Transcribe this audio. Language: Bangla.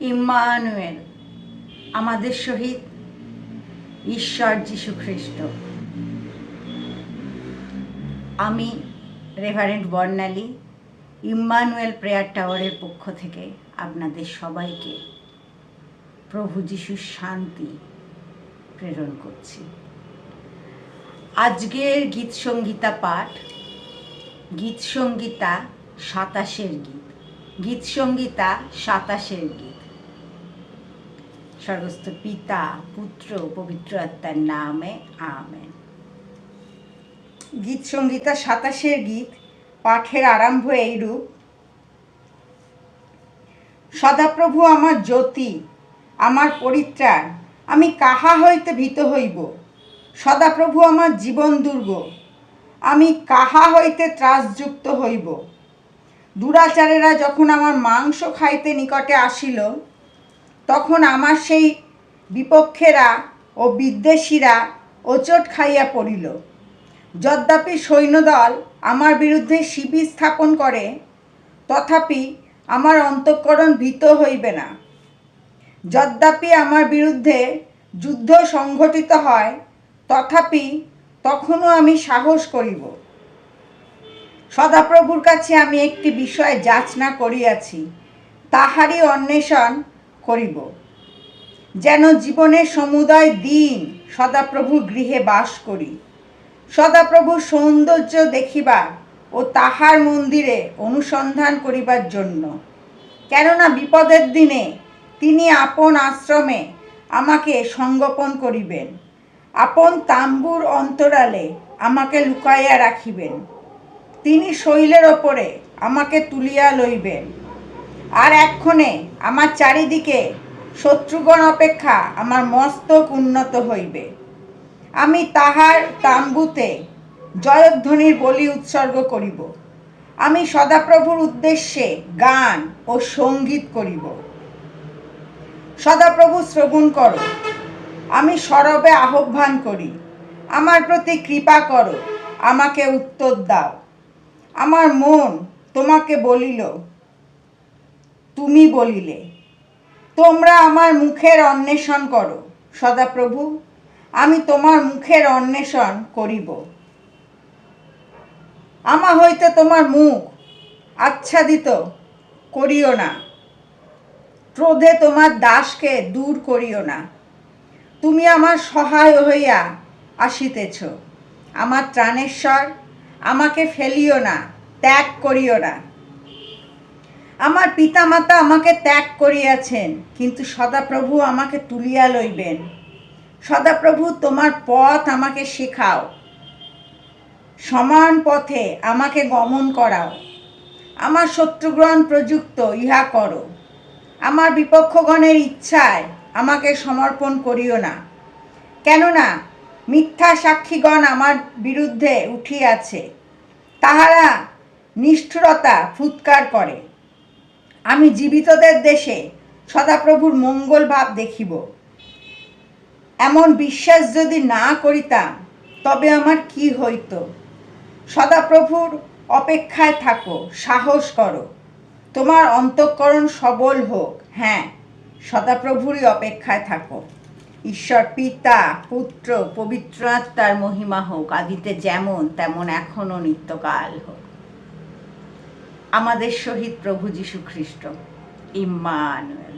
ইম্মানুয়েল আমাদের সহিত ঈশ্বর যীশু খ্রিস্ট আমি রেভারেন্ট বর্ণালী ইম্মানুয়েল প্রেয়ার টাওয়ারের পক্ষ থেকে আপনাদের সবাইকে প্রভু যিশুর শান্তি প্রেরণ করছি। আজকের গীত সঙ্গীতা পাঠ, গীত সঙ্গীতা সাতাশের গীত গীত সঙ্গীতা সাতাশের গীত। স্বর্গস্থ পিতা, পুত্র, পবিত্র আত্মার নামে আমেন। গীত সঙ্গীতা সাতাশের গীত পাঠের আরম্ভ এইরূপ। সদাপ্রভু আমার জ্যোতি, আমার পরিত্রাণ, আমি কাহা হইতে ভীত হইব? সদাপ্রভু আমার জীবন দুর্গ, আমি কাহা হইতে ত্রাসযুক্ত হইব? দুরাচারেরা যখন আমার মাংস খাইতে নিকটে আসিল তখন আমার সেই বিপক্ষেরা ও বিদ্বেষীরা ওচট খাইয়া পড়িল। যদ্যাপি সৈন্যদল আমার বিরুদ্ধে শিবির স্থাপন করে, তথাপি আমার অন্তঃকরণ ভীত হইবে না। যদ্যাপি আমার বিরুদ্ধে যুদ্ধ সংঘটিত হয়, তথাপি তখনও আমি সাহস করিব। সদাপ্রভুর কাছে আমি একটি বিষয় যাচনা করিয়াছি, তাহারই অন্বেষণ করিব। যেন জীবনের সমুদয় দিন সদাপ্রভুর গৃহে বাস করি। সদাপ্রভুর সৌন্দর্য দেখিবার ও তাহার মন্দিরে অনুসন্ধান করিবার জন্য। কেননা বিপদের দিনে তিনি আপন আশ্রমে আমাকে সংগোপন করিবেন। আপন তাম্বুর অন্তরালে আমাকে লুকাইয়া রাখিবেন। তিনি শৈলের ওপরে আমাকে তুলিয়া লইবেন। আর এক্ষণে আমার চারিদিকে শত্রুগণ অপেক্ষা আমার মস্তক উন্নত হইবে। আমি তাহার তাম্বুতে জয়ধ্বনির বলি উৎসর্গ করিব। আমি সদাপ্রভুর উদ্দেশ্যে গান ও সংগীত করিব। সদাপ্রভু শ্রবণ করো। আমি সরবে আহ্বান করি। আমার প্রতি কৃপা করো। আমাকে উত্তর দাও। আমার মন তোমাকে বলিল তুমি বলিলে। তোমরা আমার মুখের অন্বেষণ করো, সদাপ্রভু। আমি তোমার মুখের অন্বেষণ করিব। আমা হইতে তোমার মুখ আচ্ছাদিত করিও না। ক্রোধে তোমার দাসকে দূর করিও না। তুমি আমার সহায় হইয়া আসিতেছ। আমার ত্রাণেশ্বর আমাকে ফেলিও না, ত্যাগ করিও না। আমার পিতামাতা আমাকে ত্যাগ করিয়াছেন, কিন্তু সদাপ্রভু আমাকে তুলিয়া লইবেন। সদাপ্রভু, তোমার পথ আমাকে শেখাও। সমান পথে আমাকে গমন করাও। আমার শত্রুগ্রহণ প্রযুক্ত, ইহা করো। আমার বিপক্ষগণের ইচ্ছায় আমাকে সমর্পণ করিও না। কেননা, মিথ্যা সাক্ষীগণ আমার বিরুদ্ধে উঠিয়াছে। তাহারা নিষ্ঠুরতা ফুৎকার করে। আমি জীবিতদের দেশে সদাপ্রভুর মঙ্গল ভাব দেখিব। এমন বিশ্বাস যদি না করিতাম, তবে আমার কি হইত? সদাপ্রভুর অপেক্ষায় থাকো, সাহস করো। তোমার অন্তঃকরণ সবল হোক হ্যাঁ সদাপ্রভুরই অপেক্ষায় থাকো। ঈশ্বর পিতা, পুত্র, পবিত্র আত্মার মহিমা হোক, আদিতে যেমন, তেমন এখনও নিত্যকাল হোক। আমাদের সহিত প্রভু যীশু খ্রিস্ট ইম্মানুয়েল